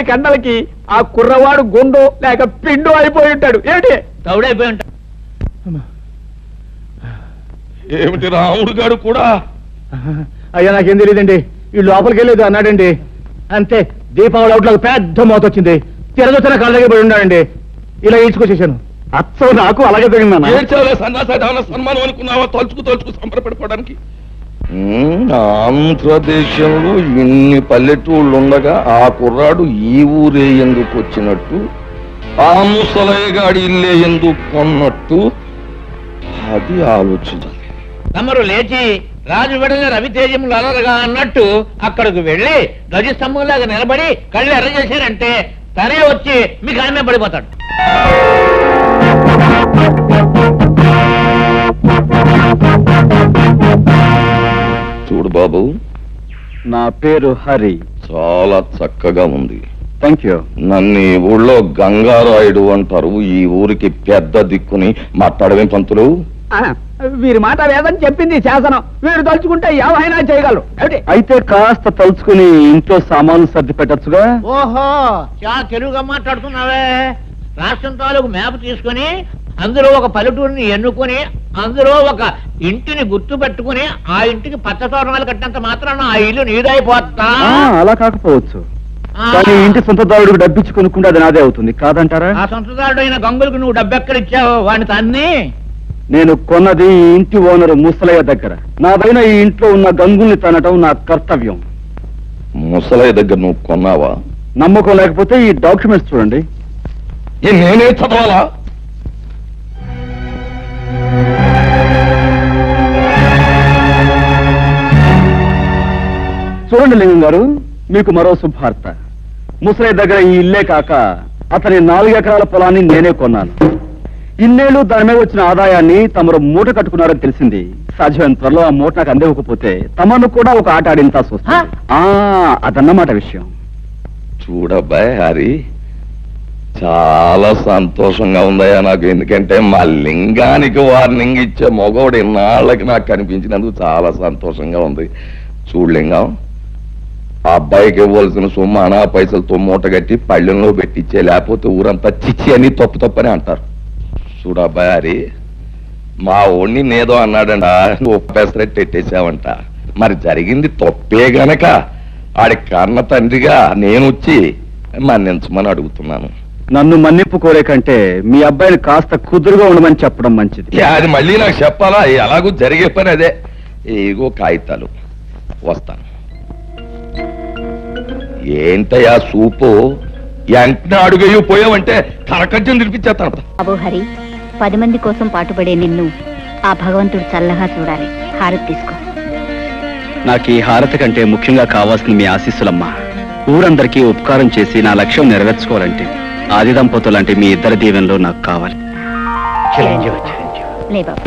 కండలకి ఆ కుర్రవాడు గుండు లేక పిండు అయిపోయి ఉంటాడు. ఏమిటి? తౌడైపోయి ఉంటా ఏమిటి రాముడు గారు కూడా? అయ్యా నాకేం తెలియదండి. ఈ లోపలికి వెళ్ళేది అన్నాడండి. అంతే దీపావళి అవుట్లకు పెద్ద మోత వచ్చింది. తిరగొచ్చిన కళ్ళ దగ్గర పడి ఉన్నాడండి. ఇలా ఈడ్చుకొచ్చేసాను అచ్చం నాకు అలాగే తగిన సన్మానం అనుకున్నావా? తలుచుకు తలుచుకు సంబరపడిపోవడానికి. ఆంధ్రదేశంలో ఇన్ని పల్లెటూళ్ళు ఉండగా ఆ కుర్రాడు ఈ ఊరే ఎందుకు వచ్చినట్టు? ఆ ముసలయ్యగాడి ఇల్లే ఎందుకు కొన్నట్టు? అది ఆలోచించాలి తమరు లేచి రాజు వెడల రవితేజములు అలరగా అన్నట్టు అక్కడికి వెళ్ళి గజ స్తంభంలాగా నిలబడి కళ్ళు ఎర్ర చేశారంటే తనే వచ్చి మీకు ఆమె పడిపోతాడు. బాబు. నా పేరు హరి. చాలా చక్కగా ఉంది. థ్యాంక్ యూ నన్ను ఈ ఊళ్ళో గంగారాయుడు అంటారు. ఈ ఊరికి పెద్ద దిక్కుని మాట్లాడవేం పంతులు? వీరి మాట వేదని చెప్పింది శాసనం. వీరు తలుచుకుంటే ఏమైనా చేయగలరు. అయితే కాస్త తలుచుకుని ఇంట్లో సామాన్లు సర్ది పెట్టచ్చుగా? ఓహో చాలా తెలుగుగా మాట్లాడుతున్నావే. రాష్ట్రం తాలూకు మ్యాప్ తీసుకుని అందులో ఒక పల్లెటూరిని ఎన్నుకొని అందులో ఒక ఇంటిని గుర్తు పెట్టుకుని ఆ ఇంటికి పచ్చ తోరణాలు కట్టినంత మాత్రాన ఆ ఇల్లు నీదైపోతా ఆ, అలా కాకపోవచ్చు. కానీ ఇంటి సొంతదారుడికి డబ్బిచ్చి కొనుక్కుంటే అది నాదే అవుతుంది. కాదంటారా? ఆ సొంతదారుడైన గంగులకు నువ్వు డబ్బెక్కడిచ్చావు వాడిని తన్ని? నేను కొన్నది ఈ ఇంటి ఓనరు ముసలయ్య దగ్గర. నాదైన ఈ ఇంట్లో ఉన్న గంగుల్ని తనటం నా కర్తవ్యం. ముసలయ్య దగ్గర నువ్వు కొన్నావా? నమ్మకం లేకపోతే ఈ డాక్యుమెంట్స్ చూడండి. ఏ నేనే చదవాలా? చూడండి లింగం గారు మీకు మరో శుభార్త. ముసలయ్య దగ్గర ఈ ఇల్లే కాక అతని నాలుగు ఎకరాల పొలాన్ని నేనే కొన్నాను. ఇన్నేళ్ళు దాని మీద వచ్చిన ఆదాయాన్ని తమరు మూట కట్టుకున్నారని తెలిసింది. సాధ్యమైన త్వరలో ఆ మూట నాకు అందివ్వకపోతే తమను కూడా ఒక ఆట ఆడింతా చూస్తా ఆ అదన్నమాట విషయం. చూడబ్బాయ్ హరి. చాలా సంతోషంగా ఉందయ్యా నాకు. ఎందుకంటే మా లింగానికి వార్నింగ్ ఇచ్చే మగవాడు ఇన్నాళ్ళకి నాకు కనిపించినందుకు చాలా సంతోషంగా ఉంది. చూడు లింగం. ఆ అబ్బాయికి ఇవ్వాల్సిన సొమ్ము అనా పైసలతో మూట కట్టి పళ్ళెంలో పెట్టించే లేకపోతే ఊరంతా చిచ్చి అని తప్పు తప్పని అంటారు. చూడు అబ్బాయి హరి మా ఓణ్ణి నేదో అన్నాడంట నువ్వు పెసరెట్టు ఎట్టేసావంట. మరి జరిగింది తప్పే గనక ఆడి కన్న తండ్రిగా నేను వచ్చి మన్నించమని అడుగుతున్నాను. నన్ను మన్నింపు కోరే కంటే మీ అబ్బాయిని కాస్త కుదురుగా ఉండమని చెప్పడం మంచిది. అది మళ్ళీ నాకు చెప్పాలా? ఎలాగూ జరిగే పని అదే. ఏగో కాగితాలు. వస్తాను. ఏంటయ్యా సూపు వెంటనే అడుగయ్యో పోయావంటే కరకజ్జం తినిపించేస్తాను బాబు హరి పది మంది కోసం పాటుపడే నిన్ను ఆ భగవంతుడు చల్లగా చూడాలి హారతి తీసుకో నాకు ఈ హారతి కంటే ముఖ్యంగా కావాల్సింది మీ ఆశీస్సులమ్మా ఊరందరికీ ఉపకారం చేసి నా లక్ష్యం నెరవేర్చుకోవాలంటే ఆది దంపతులంటే మీ ఇద్దరి దీవెనలో నాకు కావాలి లే బాబు